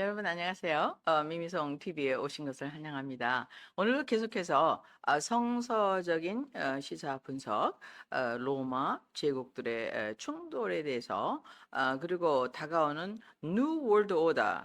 여러분 안녕하세요. 어, 미미송 TV에 오신 것을 환영합니다. 오늘도 계속해서 아, 성서적인 어, 시사 분석, 어, 로마 제국들의 에, 충돌에 대해서 아, 그리고 다가오는 New World Order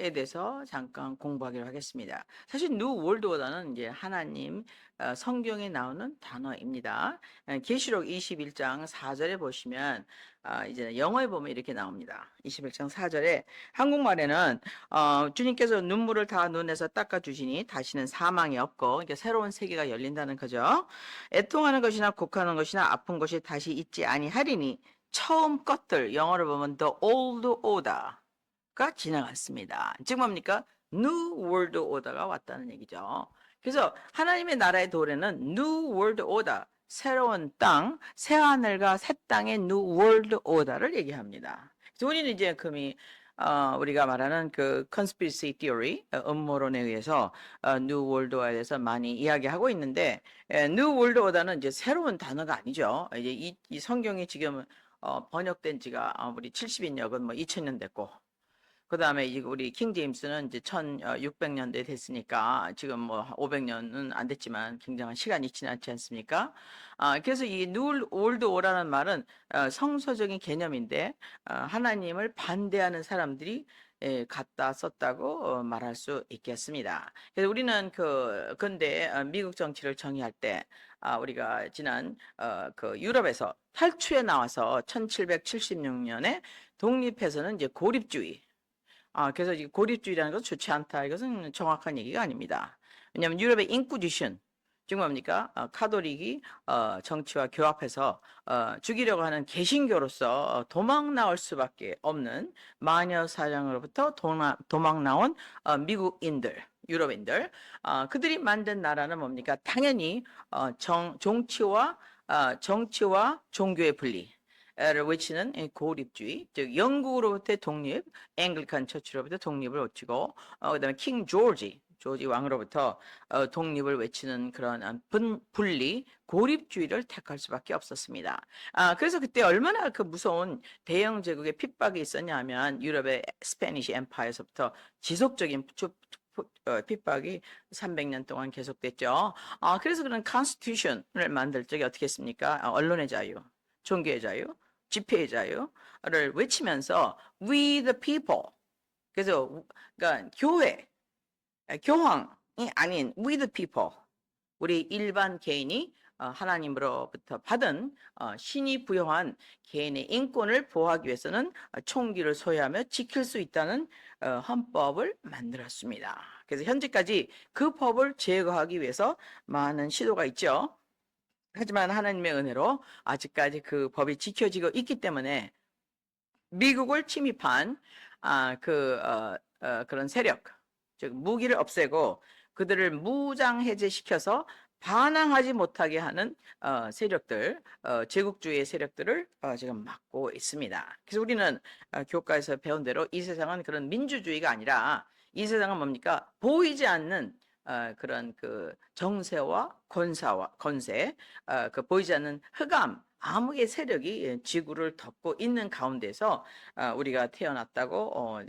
에 대해서 잠깐 공부하기로 하겠습니다. 사실 World Order는 이제 하나님 어, 성경에 나오는 단어입니다. 에, 계시록 21장 4절에 보시면 아, 이제 영어에 보면 이렇게 나옵니다. 21장 4절에 한국말에는 어, 주님께서 눈물을 다 눈에서 닦아 주시니 다시는 사망이 없고 이게 새로운 세계가 열린다는 거죠. 애통하는 것이나 곡하는 것이나 아픈 것이 다시 있지 아니하리니 처음 것들 영어로 보면 the old order 가 지나갔습니다. 즉 뭡니까? New World Order가 왔다는 얘기죠. 그래서 하나님의 나라의 도래는 New World Order, 새로운 땅, 새 하늘과 새 땅의 New World Order를 얘기합니다. 우리는 이제 금이 어, 우리가 말하는 그 conspiracy theory, 어, 음모론에 의해서 어, New World Order에 대해서 많이 이야기하고 있는데 에, New World Order는 이제 새로운 단어가 아니죠. 이제 이, 이 성경이 지금 어, 번역된 지가 어, 우리 70인역은 뭐 2000년 됐고 그 다음에 우리 킹 제임스는 이제 1600년대 됐으니까 지금 뭐 500년은 안 됐지만 굉장한 시간이 지났지 않습니까? 아, 그래서 이 누울 올드 오라는 말은 어, 성서적인 개념인데 어, 하나님을 반대하는 사람들이 예, 갖다 썼다고 어, 말할 수 있겠습니다. 그래서 우리는 그 어, 미국 정치를 정의할 때 아, 우리가 지난 어, 그 유럽에서 탈출해 나와서 1776년에 독립해서는 이제 고립주의 아, 그래서 이 고립주의라는 것은 좋지 않다. 이것은 정확한 얘기가 아닙니다. 왜냐하면 유럽의 인쿠지션, 즉 뭡니까? 어, 카톨릭이 어, 정치와 교합해서 어, 죽이려고 하는 개신교로서 어, 도망 나올 수밖에 없는 마녀 사장으로부터 도나, 도망 나온 어, 미국인들, 유럽인들, 어, 그들이 만든 나라는 뭡니까? 당연히 어, 정, 정치와 어, 정치와 종교의 분리. 를 외치는 이 고립주의, 즉 영국으로부터 독립, 앵글칸 처치로부터 독립을 외치고, 어, 그다음에 킹 조지, 조지 왕으로부터 어, 독립을 외치는 그런 어, 분, 분리, 고립주의를 택할 수밖에 없었습니다. 아, 그래서 그때 얼마나 그 무서운 대영 제국의 핍박이 있었냐면 유럽의 스페니시 엠파이어서부터 지속적인 추- 어, 핍박이 300년 동안 계속됐죠. 아, 그래서 그런 컨스티튜션을 만들 적에 어떻게 했습니까? 아, 언론의 자유, 종교의 자유, 집회의 자유를 외치면서 we the people 그래서 그러니까 교회 아, 교황이 아닌 we the people 우리 일반 개인이 어, 하나님으로부터 받은 어, 신이 부여한 개인의 인권을 보호하기 위해서는 어, 총기를 소유하며 지킬 수 있다는 어, 헌법을 만들었습니다. 그래서 현재까지 그 법을 제거하기 위해서 많은 시도가 있죠. 하지만 하나님의 은혜로 아직까지 그 법이 지켜지고 있기 때문에 미국을 침입한 아, 그 어, 어, 그런 세력, 즉 무기를 없애고 그들을 무장 해제시켜서 반항하지 못하게 하는 어, 세력들, 어, 제국주의의 세력들을 어, 지금 막고 있습니다. 그래서 우리는 어, 교과에서 배운 대로 이 세상은 그런 민주주의가 아니라 이 세상은 뭡니까? 보이지 않는 어, 그런 그 정세와 권사와 권세, 어, 그 보이지 않는 흑암, 암흑의 세력이 예, 지구를 덮고 있는 가운데서 어, 우리가 태어났다고 어,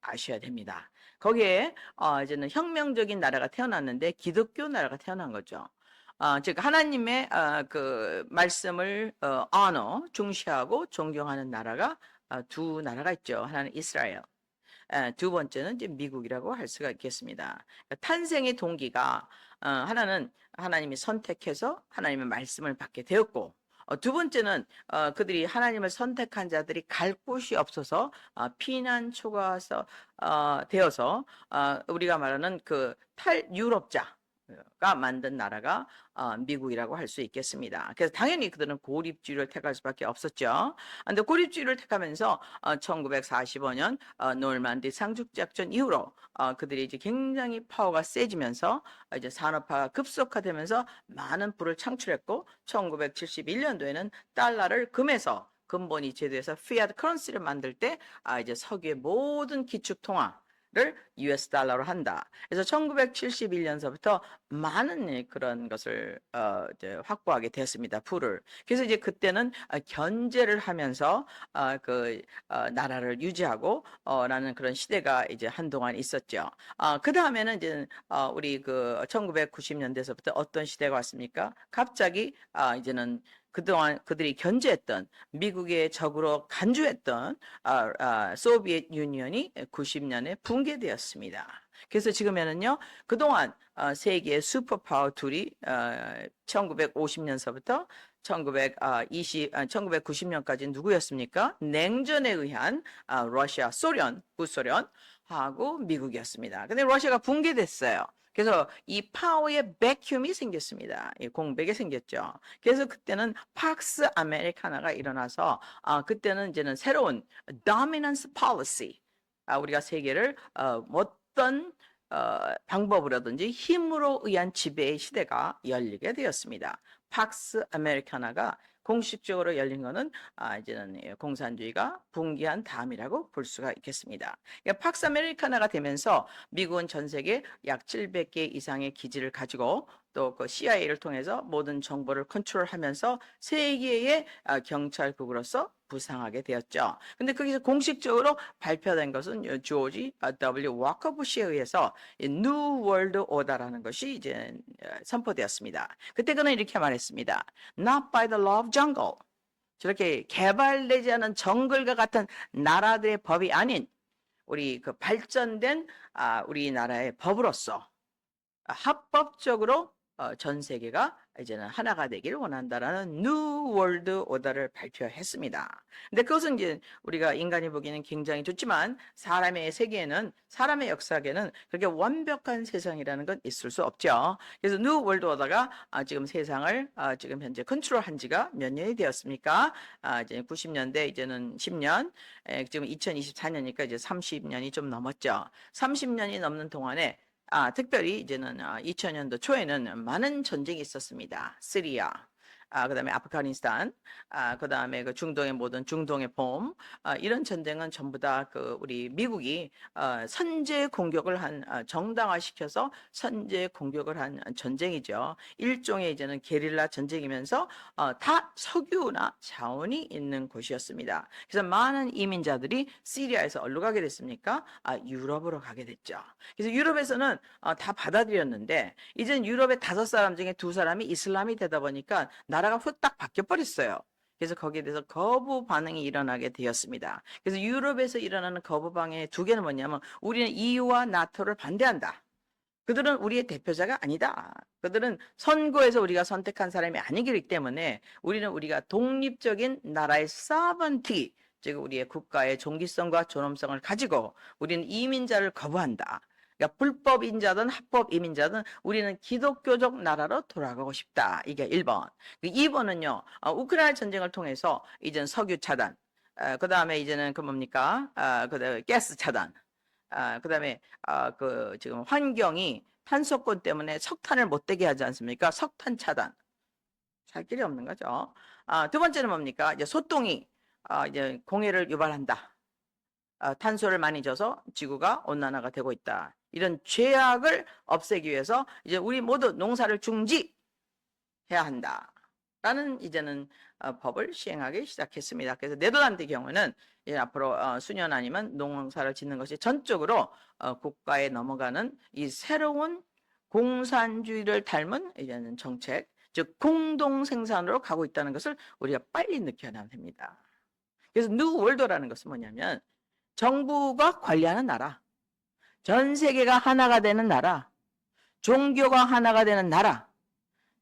아셔야 됩니다. 거기에 어, 이제는 혁명적인 나라가 태어났는데 기독교 나라가 태어난 거죠. 어, 즉 하나님의 어, 그 말씀을 어, 언어 중시하고 존경하는 나라가 어, 두 나라가 있죠. 하나는 이스라엘. 에, 두 번째는 이제 미국이라고 할 수가 있겠습니다. 그러니까 탄생의 동기가 어, 하나는 하나님이 선택해서 하나님의 말씀을 받게 되었고 어, 두 번째는 어, 그들이 하나님을 선택한 자들이 갈 곳이 없어서 어, 피난초가 서, 어, 되어서 어, 우리가 말하는 그 탈유럽자 가 만든 나라가 어, 미국이라고 할 수 있겠습니다. 그래서 당연히 그들은 고립주의를 택할 수밖에 없었죠. 근데 고립주의를 택하면서 어, 1945년 어, 노르만디 상륙작전 이후로 어, 그들이 이제 굉장히 파워가 세지면서 어, 이제 산업화가 급속화되면서 많은 부를 창출했고 1971년도에는 달러를 금에서 근본이 제도해서 피아트 커런시를 만들 때 아, 이제 석유의 모든 기축 통화 를 US 달러로 한다. 그래서 1971년서부터 많은 그런 것을 어, 이제 확보하게 되었습니다. 풀을. 그래서 이제 그때는 어, 견제를 하면서 어, 그 어, 나라를 유지하고 어, 라는 그런 시대가 이제 한동안 있었죠. 어, 그 다음에는 이제 어, 우리 그 1990년대서부터 어떤 시대가 왔습니까? 갑자기 아, 이제는 그동안 그들이 견제했던 미국의 적으로 간주했던 아, 아, 소비에트 유니언이 90년에 붕괴되었습니다. 그래서 지금에는요, 그동안 어, 세계의 슈퍼파워 둘이 어, 1950년서부터 1920, 아, 1990년까지 누구였습니까? 냉전에 의한 아, 러시아, 소련, 구소련 하고 미국이었습니다. 근데 러시아가 붕괴됐어요. 그래서 이 파워의 백큐이 생겼습니다. 이 공백이 생겼죠. 그래서 그때는 팍스 아메리카나가 일어나서 아 그때는 이제는 새로운 dominance policy 아 우리가 세계를 어, 어떤 어, 방법으로든지 힘으로 의한 지배의 시대가 열리게 되었습니다. 팍스 아메리카나가 공식적으로 열린 것은 아, 이제는 예, 공산주의가 붕괴한 다음이라고 볼 수가 있겠습니다. 그러니까 팍스 아메리카나가 되면서 미국은 전 세계 약 700개 이상의 기지를 가지고 또그 CIA를 통해서 모든 정보를 컨트롤하면서 세계의 아, 경찰국으로서 부상하게 되었죠. 근데 거기서 공식적으로 발표된 것은 요 조지 아, W 워커 부시에 의해서 뉴 월드 오더라는 것이 이제 어, 선포되었습니다. 그때 그는 이렇게 말했습니다. Not by the law of jungle. 저렇게 개발되지 않은 정글과 같은 나라들의 법이 아닌 우리 그 발전된 아, 우리나라의 법으로서 아, 합법적으로 어, 전 세계가 이제는 하나가 되기를 원한다라는 뉴 월드 오더를 발표했습니다. 근데 그것은 이제 우리가 인간이 보기에는 굉장히 좋지만 사람의 세계에는 사람의 역사에는 그렇게 완벽한 세상이라는 건 있을 수 없죠. 그래서 뉴 월드 오더가 아, 지금 세상을 아, 지금 현재 컨트롤한 지가 몇 년이 되었습니까? 아, 이제 90년대 이제는 10년, 에, 지금 2024년이니까 이제 30년이 좀 넘었죠. 30년이 넘는 동안에 아, 특별히 이제는 아, 2000년도 초에는 많은 전쟁이 있었습니다. 시리아, 아, 그다음에 아프가니스탄, 아, 그다음에 그 중동의 모든 중동의 봄, 아, 이런 전쟁은 전부 다 그 우리 미국이 어, 선제 공격을 한 아, 정당화시켜서 선제 공격을 한 전쟁이죠. 일종의 이제는 게릴라 전쟁이면서 어, 다 석유나 자원이 있는 곳이었습니다. 그래서 많은 이민자들이 시리아에서 어디로 가게 됐습니까? 아, 유럽으로 가게 됐죠. 그래서 유럽에서는 어, 다 받아들였는데 이제는 유럽의 다섯 사람 중에 두 사람이 이슬람이 되다 보니까 나 라가 후딱 바뀌어 버렸어요. 그래서 거기에 대해서 거부 반응이 일어나게 되었습니다. 그래서 유럽에서 일어나는 거부 반응의 두 개는 뭐냐면 우리는 EU와 나토를 반대한다. 그들은 우리의 대표자가 아니다. 그들은 선거에서 우리가 선택한 사람이 아니기 때문에 우리는 우리가 독립적인 나라의 사번티, 즉 우리의 국가의 종기성과 존엄성을 가지고 우리는 이민자를 거부한다. 그러니까 불법 인자든 합법 이민자든 우리는 기독교적 나라로 돌아가고 싶다. 이게 1번. 2번은요. 어, 우크라이나 전쟁을 통해서 이제는 석유 차단, 그 다음에 이제는 그 뭡니까? 아, 그 다음에 가스 차단, 아, 그 다음에 아, 그 지금 환경이 탄소권 때문에 석탄을 못 되게 하지 않습니까? 석탄 차단. 살 길이 없는 거죠. 아, 두 번째는 뭡니까? 이제 소똥이 아, 이제 공해를 유발한다. 아, 탄소를 많이 줘서 지구가 온난화가 되고 있다. 이런 죄악을 없애기 위해서 이제 우리 모두 농사를 중지해야 한다. 라는 이제는 어, 법을 시행하기 시작했습니다. 그래서 네덜란드 경우는 이제 앞으로 어, 수년 아니면 농사를 짓는 것이 전적으로 어, 국가에 넘어가는 이 새로운 공산주의를 닮은 이제는 정책, 즉 공동 생산으로 가고 있다는 것을 우리가 빨리 느껴야 됩니다. 그래서 뉴 월드라는 것은 뭐냐면 정부가 관리하는 나라, 전 세계가 하나가 되는 나라, 종교가 하나가 되는 나라,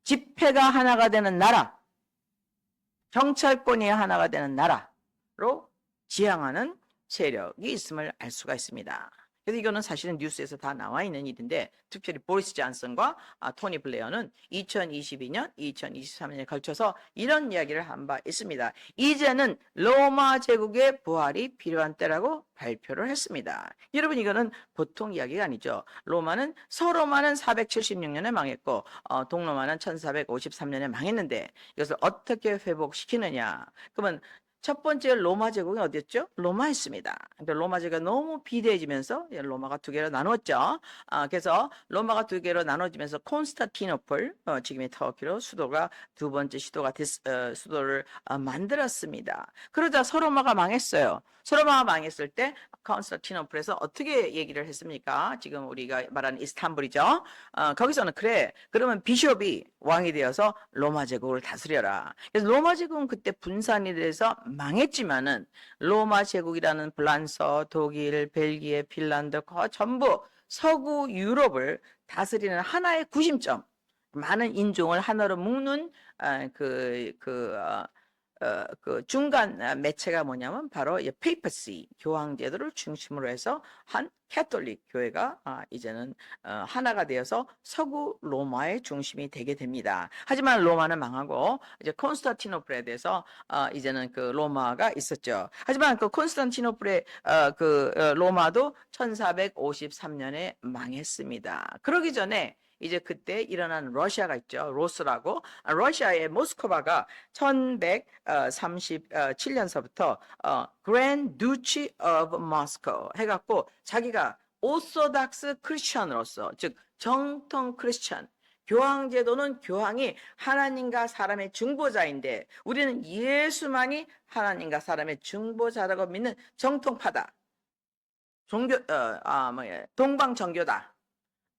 집회가 하나가 되는 나라, 경찰권이 하나가 되는 나라로 지향하는 세력이 있음을 알 수가 있습니다. 그래서 이거는 사실은 뉴스에서 다 나와 있는 일인데 특별히 보리스 잔슨과 아, 토니 블레어는 2022년, 2023년에 걸쳐서 이런 이야기를 한 바 있습니다. 이제는 로마 제국의 부활이 필요한 때라고 발표를 했습니다. 여러분 이거는 보통 이야기가 아니죠. 로마는 서로마는 476년에 망했고 어, 동로마는 1453년에 망했는데 이것을 어떻게 회복시키느냐? 그러면 첫 번째 로마 제국이 어디였죠? 로마였습니다. 로마 제국이 너무 비대해지면서 예, 로마가 두 개로 나눴죠. 아, 그래서 로마가 두 개로 나눠지면서 콘스탄티노플, 어, 지금의 터키로 수도가 두 번째 수도가 됐, 어, 수도를 어, 만들었습니다. 그러자 서로마가 망했어요. 서로마가 망했을 때 콘스탄티노플에서 어떻게 얘기를 했습니까? 지금 우리가 말하는 이스탄불이죠. 어, 거기서는 그래. 그러면 비숍이 왕이 되어서 로마 제국을 다스려라. 그래서 로마 제국은 그때 분산이 돼서 망했지만은 로마 제국이라는 프랑스, 독일, 벨기에, 핀란드 거 전부 서구 유럽을 다스리는 하나의 구심점, 많은 인종을 하나로 묶는 아, 그, 그, 어, 어, 그 중간 아, 매체가 뭐냐면 바로 이 페이퍼시 교황 제도를 중심으로 해서 한 캐톨릭 교회가 아, 이제는 어, 하나가 되어서 서구 로마의 중심이 되게 됩니다. 하지만 로마는 망하고 이제 콘스탄티노플에 대해서 어, 이제는 그 로마가 있었죠. 하지만 그 콘스탄티노플의 어, 그 어, 로마도 1453년에 망했습니다. 그러기 전에 이제 그때 일어난 러시아가 있죠. 로스라고. 아, 러시아의 모스크바가 1137년서부터 어, Grand Duchy of Moscow 해갖고 자기가 오소닥스 크리스천으로서 즉 정통 크리스천 교황 제도는 교황이 하나님과 사람의 중보자인데 우리는 예수만이 하나님과 사람의 중보자라고 믿는 정통파다. 종교 어, 아 뭐야 동방 정교다.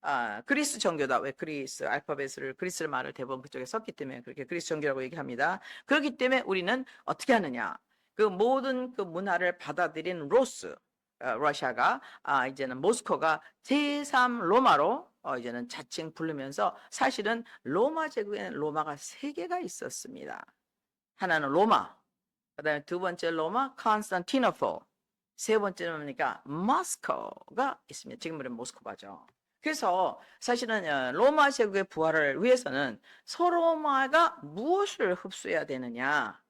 아, 그리스 정교다. 왜 그리스 알파벳을 그리스 말을 대부분 그쪽에 썼기 때문에 그렇게 그리스 정교라고 얘기합니다. 그렇기 때문에 우리는 어떻게 하느냐? 그 모든 그 문화를 받아들인 로스 어, 러시아가 아, 이제는 모스코가 제3 로마로 어, 이제는 자칭 부르면서 사실은 로마 제국에는 로마가 세 개가 있었습니다. 하나는 로마, 그다음에 두 번째 로마 컨스탄티노플, 세 번째는 뭡니까? 모스코가 있습니다. 지금 우리는 모스크바죠. 그래서 사실은 어, 로마 제국의 부활을 위해서는 서로마가 무엇을 흡수해야 되느냐?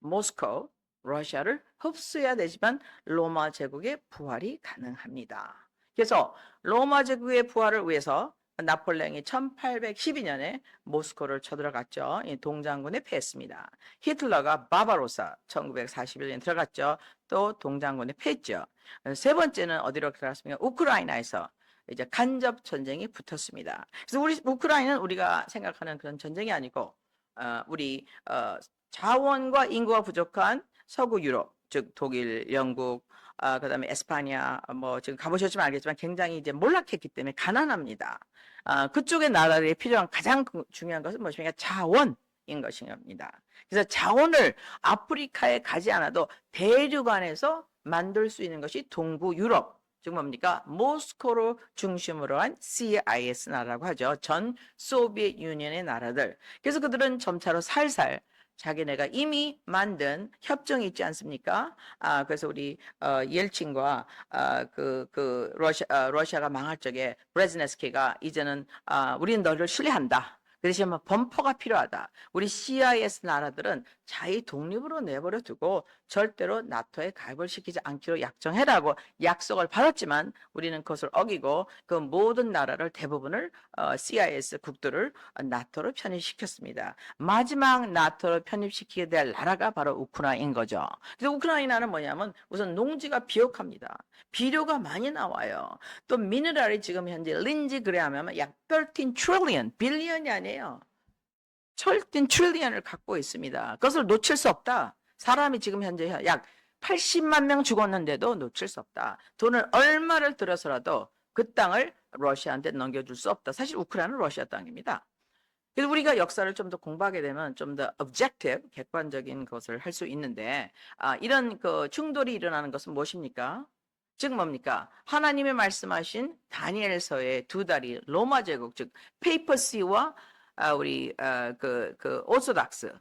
모스코, 러시아를 흡수해야 되지만 로마 제국의 부활이 가능합니다. 그래서 로마 제국의 부활을 위해서 나폴레옹이 1812년에 모스코를 쳐들어갔죠. 이 동장군에 패했습니다. 히틀러가 바바로사 1941년에 들어갔죠. 또 동장군에 패했죠. 세 번째는 어디로 들어갔습니까? 우크라이나에서 이제 간접 전쟁이 붙었습니다. 그래서 우리 우크라이나는 우리가 생각하는 그런 전쟁이 아니고 어, 우리 어, 자원과 인구가 부족한 서구 유럽, 즉 독일, 영국, 아, 그다음에 에스파냐, 뭐 지금 가보셨지만 알겠지만 굉장히 이제 몰락했기 때문에 가난합니다. 아, 그쪽의 나라들이 필요한 가장 그 중요한 것은 무엇입니까? 자원 인 것입니다. 그래서 자원을 아프리카에 가지 않아도 대륙 안에서 만들 수 있는 것이 동부 유럽, 즉 뭡니까? 모스코로 중심으로 한 CIS 나라라고 하죠. 전 소비에트 유니언의 나라들. 그래서 그들은 점차로 살살 자기네가 이미 만든 협정이 있지 않습니까? 아, 그래서 우리 어, 옐친과 아, 그, 그 러시아, 아, 러시아가 망할 적에 브레즈네스키가 이제는 아, 우리는 너를 신뢰한다. 그 대신 뭐 범퍼가 필요하다. 우리 CIS 나라들은 자기 독립으로 내버려 두고 절대로 나토에 가입을 시키지 않기로 약정해라고 약속을 받았지만 우리는 그것을 어기고 그 모든 나라를 대부분을 어, CIS 국들을 나토로 편입시켰습니다. 마지막 나토로 편입시키게 될 나라가 바로 우크라이나인 거죠. 그래서 우크라이나는 뭐냐면 우선 농지가 비옥합니다. 비료가 많이 나와요. 또 미네랄이 지금 현재 린지 그래하면 약 13 trillion, 빌리언이 아니에요. 13 trillion을 갖고 있습니다. 그것을 놓칠 수 없다. 사람이 지금 현재 약 80만 명 죽었는데도 놓칠 수 없다. 돈을 얼마를 들여서라도 그 땅을 러시아한테 넘겨줄 수 없다. 사실 우크라이나는 러시아 땅입니다. 그래서 우리가 역사를 좀 더 공부하게 되면 좀 더 objective, 객관적인 것을 할 수 있는데 아, 이런 그 충돌이 일어나는 것은 무엇입니까? 즉 뭡니까? 하나님의 말씀하신 다니엘서의 두 다리 로마 제국 즉 페이퍼시와 아, 우리 어, 그, 그 오소닥스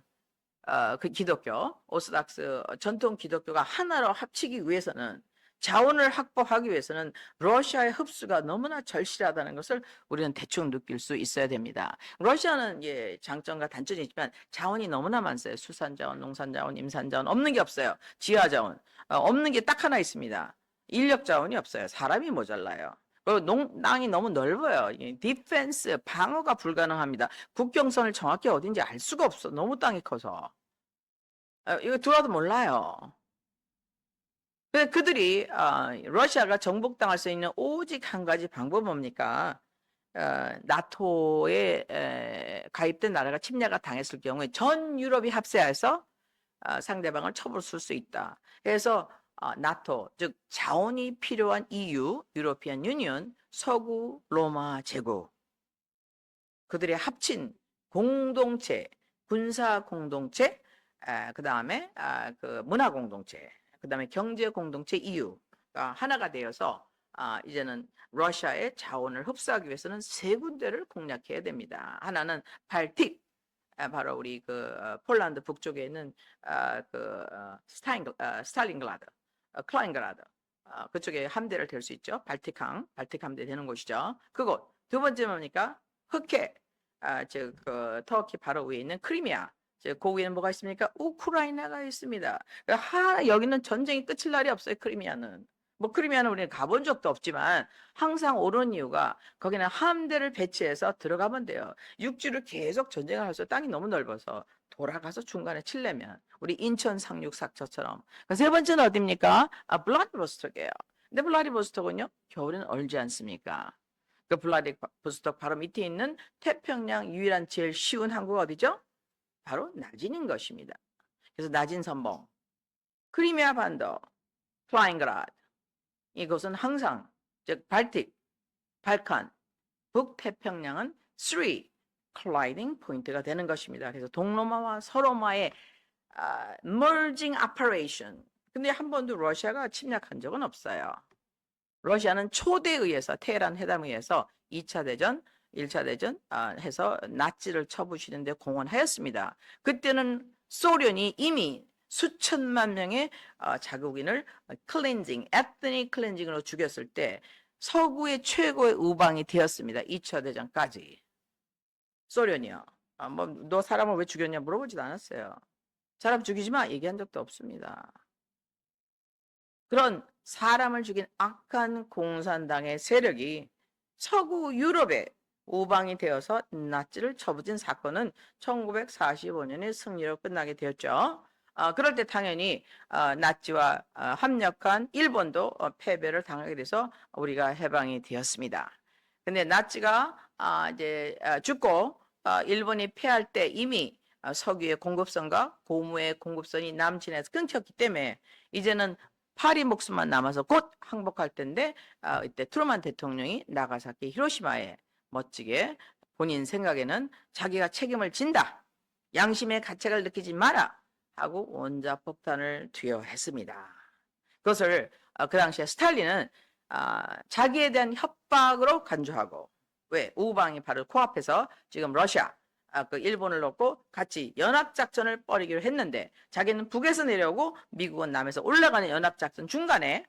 어, 그 기독교 오소닥스 전통 기독교가 하나로 합치기 위해서는 자원을 확보하기 위해서는 러시아의 흡수가 너무나 절실하다는 것을 우리는 대충 느낄 수 있어야 됩니다. 러시아는 예, 장점과 단점이 있지만 자원이 너무나 많아요. 수산 자원, 농산 자원, 임산 자원 없는 게 없어요. 지하 자원 어, 없는 게 딱 하나 있습니다. 인력 자원이 없어요. 사람이 모자라요. 그리고 농, 땅이 너무 넓어요. 이 디펜스, 방어가 불가능합니다. 국경선을 정확히 어딘지 알 수가 없어. 너무 땅이 커서. 어, 이거 들어도 몰라요. 근데 그들이 어, 러시아가 정복당할 수 있는 오직 한 가지 방법은 뭡니까? 어, 나토에 에, 가입된 나라가 침략을 당했을 경우에 전 유럽이 합세해서 어, 상대방을 처벌 쓸 수 있다. 그래서 어, 나토 즉 자원이 필요한 EU 유로피안 유니언 서구 로마 제국. 그들의 합친 공동체 군사 공동체 그 다음에 아, 그 문화 공동체 그 다음에 경제 공동체 EU가 하나가 되어서 아, 이제는 러시아의 자원을 흡수하기 위해서는 세 군데를 공략해야 됩니다. 하나는 발틱, 아, 바로 우리 그 어, 폴란드 북쪽에 있는 아, 그 어, 스타인, 아, 스탈린그라드, 어, 클라인그라드 아, 그쪽에 함대를 댈 수 있죠. 발틱항, 발틱 함대 되는 곳이죠. 그곳 두 번째 뭡니까? 흑해, 아, 즉 그 터키 바로 위에 있는 크리미아. 즉, 그 위에는 뭐가 있습니까? 우크라이나가 있습니다. 그러니까 하, 여기는 전쟁이 끝일 날이 없어요. 크리미아는. 뭐 크리미아는 우리는 가본 적도 없지만 항상 오른 이유가 거기는 함대를 배치해서 들어가면 돼요. 육지를 계속 전쟁을 할 수 땅이 너무 넓어서 돌아가서 중간에 칠려면 우리 인천 상륙 삭처처럼. 그세 번째는 어디입니까? 아, 블라디보스톡이에요. 근데 블라디보스톡은요 겨울에는 얼지 않습니까? 그 블라디보스톡 바로 밑에 있는 태평양 유일한 제일 쉬운 항구가 어디죠? 바로 나진인 것입니다. 그래서 나진 선봉, 크리미아 반도, 플라잉그라드 이것은 항상 즉 발틱, 발칸, 북태평양은 3 colliding 포인트가 되는 것입니다. 그래서 동로마와 서로마의 아, merging operation. 근데 한 번도 러시아가 침략한 적은 없어요. 러시아는 초대에 의해서 테헤란 회담에 의해서 2차 대전, 1차 대전 아, 해서 나치를 쳐부시는데 공헌하였습니다. 그때는 소련이 이미 수천만 명의 어, 자국인을 클렌징, 에트닉 클렌징으로 죽였을 때 서구의 최고의 우방이 되었습니다. 2차 대전까지. 소련이요. 아, 뭐, 너 사람을 왜 죽였냐 물어보지도 않았어요. 사람 죽이지 마 얘기한 적도 없습니다. 그런 사람을 죽인 악한 공산당의 세력이 서구 유럽에 우방이 되어서 나치를 쳐부진 사건은 1945년에 승리로 끝나게 되었죠. 아, 그럴 때 당연히 아, 나치와 아, 합력한 일본도 어, 패배를 당하게 돼서 우리가 해방이 되었습니다. 근데 나치가 아, 이제 아, 죽고 아, 일본이 패할 때 이미 아, 석유의 공급선과 고무의 공급선이 남진에서 끊겼기 때문에 이제는 파리 목숨만 남아서 곧 항복할 텐데 아, 이때 트루만 대통령이 나가사키 히로시마에 멋지게 본인 생각에는 자기가 책임을 진다. 양심의 가책을 느끼지 마라. 하고 원자 폭탄을 투여했습니다. 그것을 아, 그 당시에 스탈린은 아, 자기에 대한 협박으로 간주하고 왜 우방이 바로 코앞에서 지금 러시아 아, 그 일본을 놓고 같이 연합작전을 벌이기로 했는데 자기는 북에서 내려오고 미국은 남에서 올라가는 연합작전 중간에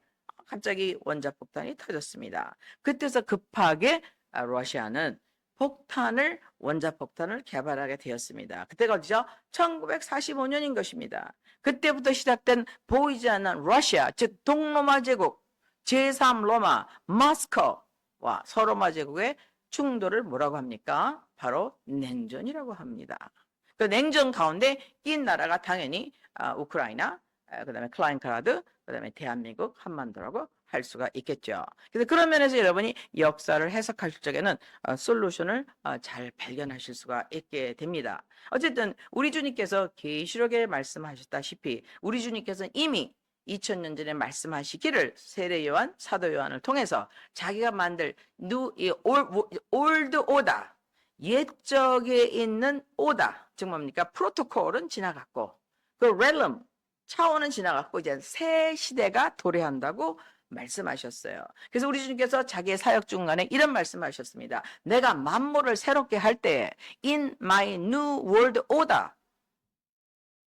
갑자기 원자폭탄이 터졌습니다. 그때서 급하게 아, 러시아는 폭탄을 원자폭탄을 개발하게 되었습니다. 그때가 어디죠? 1945년인 것입니다. 그때부터 시작된 보이지 않는 러시아, 즉 동로마 제국, 제3로마, 마스커와 서로마 제국의 충돌을 뭐라고 합니까? 바로 냉전이라고 합니다. 그 냉전 가운데 낀 나라가 당연히 아, 우크라이나, 아, 그다음에 클라인크라드, 그다음에 대한민국, 한반도라고 할 수가 있겠죠. 그래서 그런 면에서 여러분이 역사를 해석하실 적에는 어, 솔루션을 어, 잘 발견하실 수가 있게 됩니다. 어쨌든 우리 주님께서 계시록에 말씀하셨다시피 우리 주님께서는 이미 2000년 전에 말씀하시기를 세례 요한, 사도 요한을 통해서 자기가 만들 올, 올드 오다, 옛적에 있는 오다, 즉 뭡니까? 프로토콜은 지나갔고, 그 렐럼, 차원은 지나갔고, 이제 새 시대가 도래한다고 말씀하셨어요. 그래서 우리 주님께서 자기의 사역 중간에 이런 말씀하셨습니다. 내가 만물을 새롭게 할 때, in my new world order,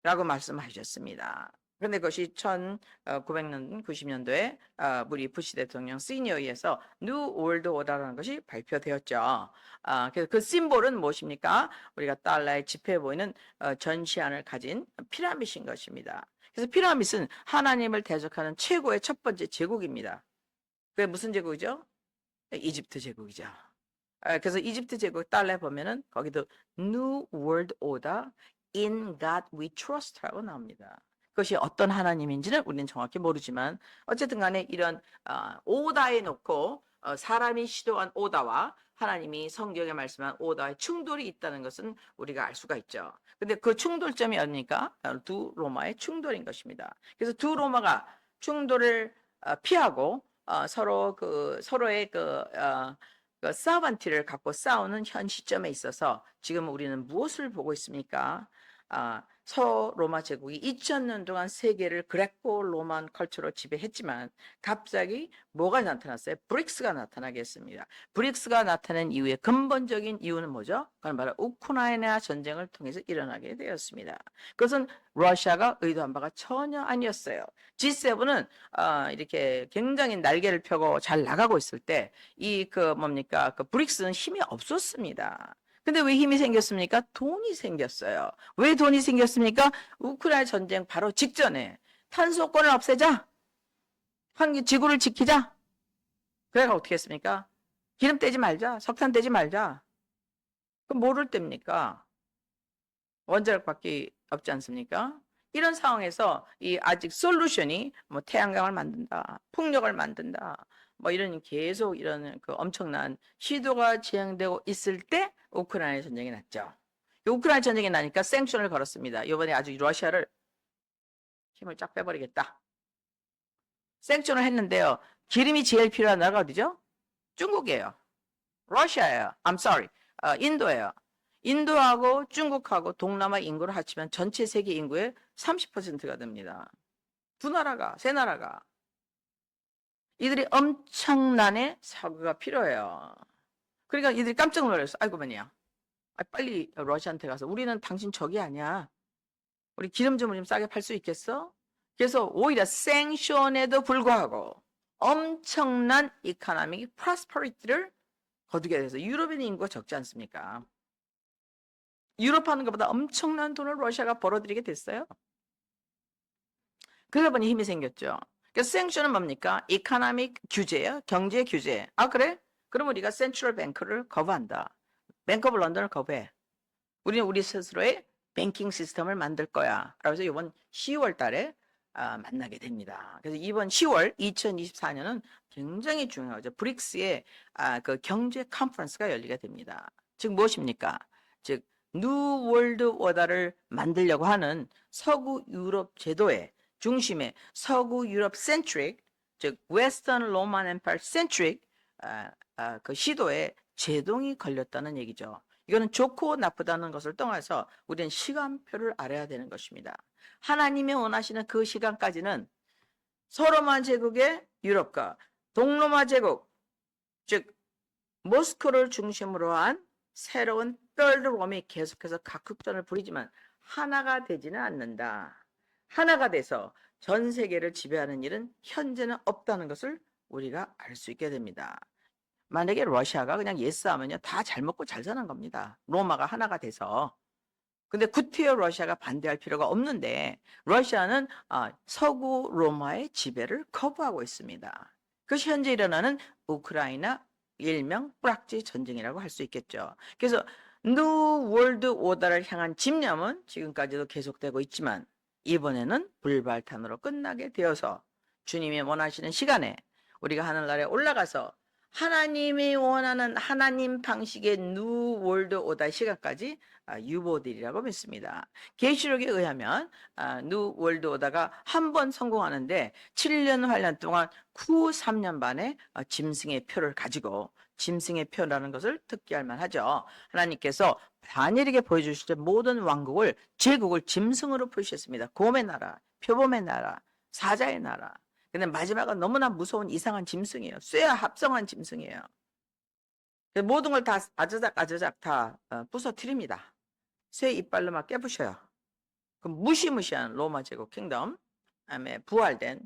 라고 말씀하셨습니다. 그런데 그것이 1900년, 90년도에 어, 우리 부시 대통령 시니어에서 New World Order라는 것이 발표되었죠. 아, 그래서 그 심볼은 무엇입니까? 우리가 달러의 지폐에 보이는 어, 전시안을 가진 피라밋인 것입니다. 그래서 피라밋은 하나님을 대적하는 최고의 첫 번째 제국입니다. 그게 무슨 제국이죠? 이집트 제국이죠. 아, 그래서 이집트 제국 달러에 보면은 거기도 New World Order in God we trust라고 나옵니다. 그것이 어떤 하나님인지는 우리는 정확히 모르지만 어쨌든 간에 이런 어, 오다에 놓고 어, 사람이 시도한 오다와 하나님이 성경에 말씀한 오다의 충돌이 있다는 것은 우리가 알 수가 있죠. 근데 그 충돌점이 어디니까 어, 두 로마의 충돌인 것입니다. 그래서 두 로마가 충돌을 어, 피하고 어, 서로 그 서로의 그, 어, 그 사반티를 갖고 싸우는 현 시점에 있어서 지금 우리는 무엇을 보고 있습니까? 아, 서로마 제국이 2000년 동안 세계를 그레코 로만 컬처로 지배했지만 갑자기 뭐가 나타났어요? 브릭스가 나타나게 했습니다. 브릭스가 나타난 이유의 근본적인 이유는 뭐죠? 그건 바로 우크라이나 전쟁을 통해서 일어나게 되었습니다. 그것은 러시아가 의도한 바가 전혀 아니었어요. G7은 어, 이렇게 굉장히 날개를 펴고 잘 나가고 있을 때 이 그 뭡니까 그 브릭스는 힘이 없었습니다. 근데 왜 힘이 생겼습니까? 돈이 생겼어요. 왜 돈이 생겼습니까? 우크라이나 전쟁 바로 직전에 탄소권을 없애자. 환기 지구를 지키자. 그래가 어떻게 했습니까? 기름 떼지 말자. 석탄 떼지 말자. 그럼 뭐를 뗍니까? 원자력밖에 없지 않습니까? 이런 상황에서 이 아직 솔루션이 뭐 태양광을 만든다, 풍력을 만든다, 뭐 이런 계속 이런 그 엄청난 시도가 진행되고 있을 때 우크라이나 전쟁이 났죠. 이 우크라이나 전쟁이 나니까 생션을 걸었습니다. 이번에 아주 러시아를 힘을 쫙 빼버리겠다. 생션을 했는데요. 기름이 제일 필요한 나라가 어디죠? 중국이에요. 러시아예요. I'm sorry. 어, 인도예요. 인도하고 중국하고 동남아 인구를 합치면 전체 세계 인구의 30%가 됩니다. 두 나라가, 세 나라가. 이들이 엄청난의 사고가 필요해요. 그러니까 이들이 깜짝 놀랐어. 아이고, 뭐냐. 아, 빨리 러시아한테 가서 우리는 당신 적이 아니야. 우리 기름 좀좀 싸게 팔 수 있겠어? 그래서 오히려 생션에도 불구하고 엄청난 이카나믹 프라스퍼리티를 거두게 돼서 유럽인 인구가 적지 않습니까? 유럽 하는 것보다 엄청난 돈을 러시아가 벌어들이게 됐어요. 그러다 보니 힘이 생겼죠. 그래서 생션은 뭡니까? 이카나믹 규제예요. 경제 규제. 아 그래? 그럼 우리가 센트럴 뱅크를 거부한다. 뱅크 오브 런던을 거부해. 우리는 우리 스스로의 뱅킹 시스템을 만들 거야. 그래서 이번 10월 달에 아, 만나게 됩니다. 그래서 이번 10월 2024년은 굉장히 중요하죠. 브릭스의 아, 그 경제 컨퍼런스가 열리게 됩니다. 즉 무엇입니까? 즉 뉴 월드 워다를 만들려고 하는 서구 유럽 제도의 중심에 서구 유럽 센트릭 즉 웨스턴 로만 엠파일 센트릭 아, 아, 그 시도에 제동이 걸렸다는 얘기죠. 이거는 좋고 나쁘다는 것을 떠나서 우리는 시간표를 알아야 되는 것입니다. 하나님이 원하시는 그 시간까지는 서로만 제국의 유럽과 동로마 제국 즉 모스크를 중심으로 한 새로운 떨드 롬이 계속해서 각국전을 부리지만 하나가 되지는 않는다. 하나가 돼서 전 세계를 지배하는 일은 현재는 없다는 것을 우리가 알 수 있게 됩니다. 만약에 러시아가 그냥 예스 하면요. 다 잘 먹고 잘 사는 겁니다. 로마가 하나가 돼서. 근데 구태여 러시아가 반대할 필요가 없는데 러시아는 아, 서구 로마의 지배를 거부하고 있습니다. 그것이 현재 일어나는 우크라이나 일명 뿌락지 전쟁이라고 할 수 있겠죠. 그래서 뉴 월드 오더를 향한 집념은 지금까지도 계속되고 있지만 이번에는 불발탄으로 끝나게 되어서 주님이 원하시는 시간에 우리가 하늘나라에 올라가서 하나님이 원하는 하나님 방식의 뉴 월드 오다 시간까지 아, 유보되리라고 믿습니다. 계시록에 의하면 아, 뉴 월드 오다가 한 번 성공하는데 7년 8년 동안 후 3년 반의 어, 짐승의 표를 가지고 짐승의 표라는 것을 특기할 만하죠. 하나님께서 다니엘에게 보여주실 때 모든 왕국을 제국을 짐승으로 표시했습니다. 곰의 나라, 표범의 나라, 사자의 나라. 근데 마지막은 너무나 무서운 이상한 짐승이에요. 쇠와 합성한 짐승이에요. 모든 걸 다 아저작 아저작 다 어, 부서뜨립니다. 쇠 이빨로 막 깨부셔요. 그 무시무시한 로마 제국 킹덤, 그다음에 부활된 에,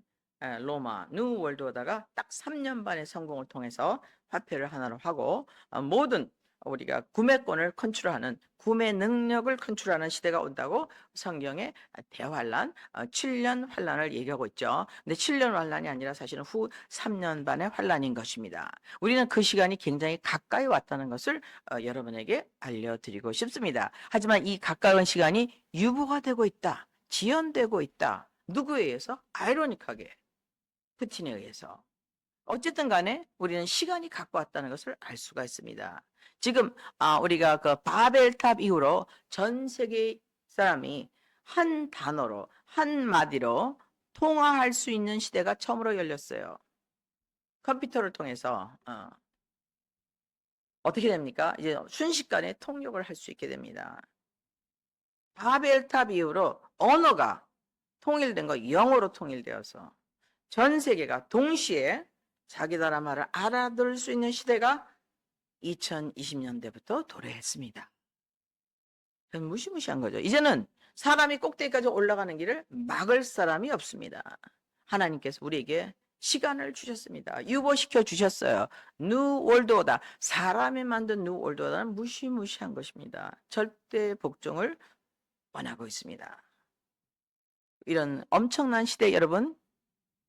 로마 뉴 월드오다가 딱 3년 반의 성공을 통해서 화폐를 하나로 하고 어, 모든 우리가 구매권을 컨트롤하는 구매 능력을 컨트롤하는 시대가 온다고 성경에 대환란, 어, 7년 환란을 얘기하고 있죠. 근데 7년 환란이 아니라 사실은 후 3년 반의 환란인 것입니다. 우리는 그 시간이 굉장히 가까이 왔다는 것을 어, 여러분에게 알려드리고 싶습니다. 하지만 이 가까운 시간이 유보가 되고 있다, 지연되고 있다. 누구에 의해서? 아이러니하게 푸틴에 의해서. 어쨌든 간에 우리는 시간이 갖고 왔다는 것을 알 수가 있습니다. 지금 아, 우리가 그 바벨탑 이후로 전 세계 사람이 한 단어로 한 마디로 통화할 수 있는 시대가 처음으로 열렸어요. 컴퓨터를 통해서 어. 어떻게 됩니까? 이제 순식간에 통역을 할 수 있게 됩니다. 바벨탑 이후로 언어가 통일된 거 영어로 통일되어서 전 세계가 동시에 자기 나라 말을 알아들을 수 있는 시대가 2020년대부터 도래했습니다. 무시무시한 거죠. 이제는 사람이 꼭대기까지 올라가는 길을 막을 사람이 없습니다. 하나님께서 우리에게 시간을 주셨습니다. 유보시켜 주셨어요. 뉴 월드오다. 사람이 만든 뉴 월드오다는 무시무시한 것입니다. 절대 복종을 원하고 있습니다. 이런 엄청난 시대 여러분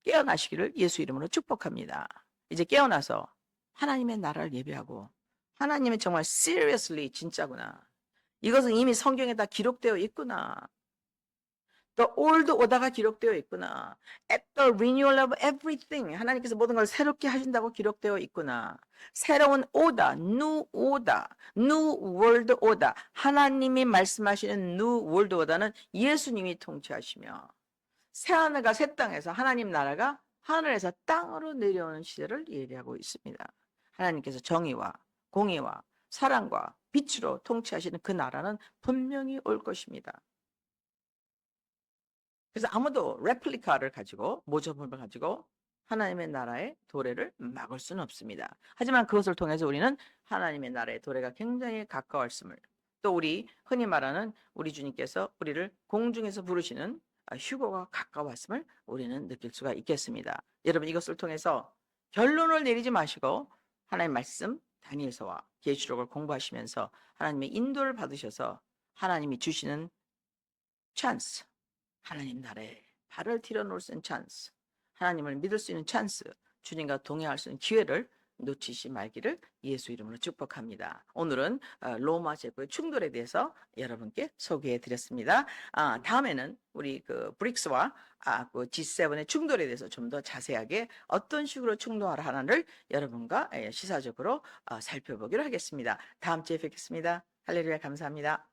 깨어나시기를 예수 이름으로 축복합니다. 이제 깨어나서 하나님의 나라를 예배하고 하나님은 정말 seriously 진짜구나. 이것은 이미 성경에 다 기록되어 있구나. The old order가 기록되어 있구나. At the renewal of everything. 하나님께서 모든 걸 새롭게 하신다고 기록되어 있구나. 새로운 오다, new order, new world order. 하나님이 말씀하시는 new world order는 예수님이 통치하시며 새하늘과 새 땅에서 하나님 나라가 하늘에서 땅으로 내려오는 시대를 예리하고 있습니다. 하나님께서 정의와 공의와 사랑과 빛으로 통치하시는 그 나라는 분명히 올 것입니다. 그래서 아무도 레플리카를 가지고 모조품을 가지고 하나님의 나라의 도래를 막을 수는 없습니다. 하지만 그것을 통해서 우리는 하나님의 나라의 도래가 굉장히 가까웠음을 또 우리 흔히 말하는 우리 주님께서 우리를 공중에서 부르시는 휴거가 가까웠음을 우리는 느낄 수가 있겠습니다. 여러분 이것을 통해서 결론을 내리지 마시고 하나님 말씀 다니엘서와 계시록을 공부하시면서 하나님의 인도를 받으셔서 하나님이 주시는 찬스, 하나님 나라에 발을 들여놓을 수 있는 찬스, 하나님을 믿을 수 있는 찬스, 주님과 동행할 수 있는 기회를 놓치지 말기를 예수 이름으로 축복합니다. 오늘은 어, 로마 제국의 충돌에 대해서 여러분께 소개해 드렸습니다. 아, 다음에는 우리 그 브릭스와 아, 그 G7의 충돌에 대해서 좀 더 자세하게 어떤 식으로 충돌하나를 여러분과 예, 시사적으로 어, 살펴보기로 하겠습니다. 다음 주에 뵙겠습니다. 할렐루야 감사합니다.